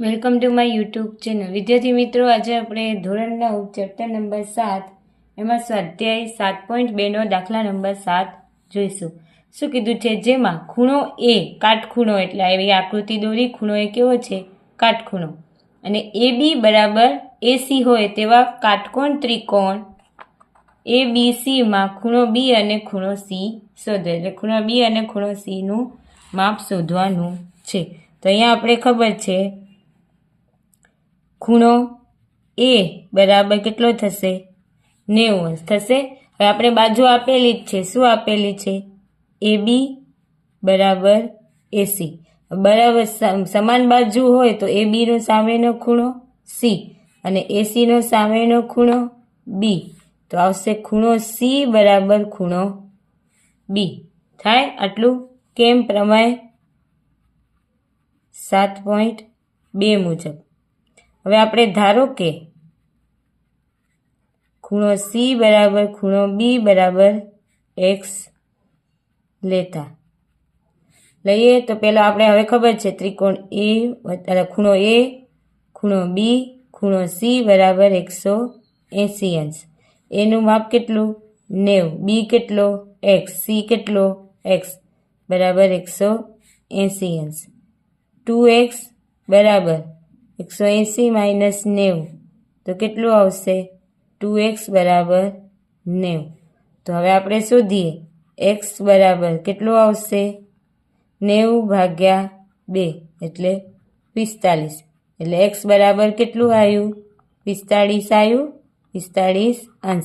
Welcome to my YouTube channel. વિદ્યાર્થી મિત્રો, આજે આપણે ધોરણ નવ ચેપ્ટર નંબર સાત, એમાં સ્વાધ્યાય સાત પોઈન્ટ બેનો દાખલા નંબર સાત જોઈશું. શું કીધું છે? જેમાં ખૂણો એ કાટખૂણો એટલે એવી આકૃતિ દોરી, ખૂણો એ કેવો છે? કાટખૂણો. અને એ બી બરાબર એસી હોય તેવા કાટકોણ ત્રિકોણ એ બી સીમાં ખૂણો બી અને ખૂણો સી શોધો. એટલે ખૂણો બી અને ખૂણો સીનું માપ શોધવાનું છે. તો અહીંયા આપણે ખબર છે ખૂણો એ બરાબર કેટલો થશે? નેવું. થશે? હવે આપણે બાજુ આપેલી જ છે. શું આપેલી છે? એ બી બરાબર એસી. બરાબર સમ- સમાન બાજુ હોય તો એ બીનો સામેનો ખૂણો સી અને એસીનો સામેનો ખૂણો બી. તો આવશે ખૂણો સી બરાબર ખૂણો બી. થાય આટલું? કેમ પ્રમાણે? સાત પોઈન્ટ બે મુજબ. હવે આપણે ધારો કે ખૂણો સી બરાબર ખૂણો બી બરાબર એક્સ લેતા. લઈએ તો પહેલાં આપણે હવે ખબર છે ત્રિકોણ એ એટલે ખૂણો એ ખૂણો બી ખૂણો સી બરાબર એકસો એંસી અંશ. એનું માપ કેટલું? નેવું. બી કેટલો? એક્સ સી કેટલો? એક્સ બરાબર એકસો એંસી અંશ. ટુ એક્સ બરાબર એકસો એંસી માઇનસ નેવું. તો કેટલું આવશે? ટુ એક્સ બરાબર નેવું. તો હવે આપણે શોધીએ. એક્સ બરાબર કેટલું આવશે? નેવું ભાગ્યા બે, એટલે પિસ્તાલીસ એટલે એક્સ બરાબર કેટલું આવ્યું? પિસ્તાળીસ આવ્યું? પિસ્તાળીસ અંશ.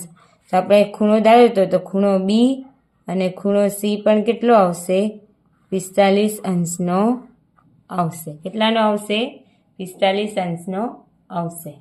તો આપણે ખૂણો ધાર્યો તો ખૂણો બી અને ખૂણો સી પણ કેટલો આવશે? પિસ્તાલીસ અંશનો આવશે. કેટલાનો આવશે? પિસ્તાલીસ અંશનો આવશે.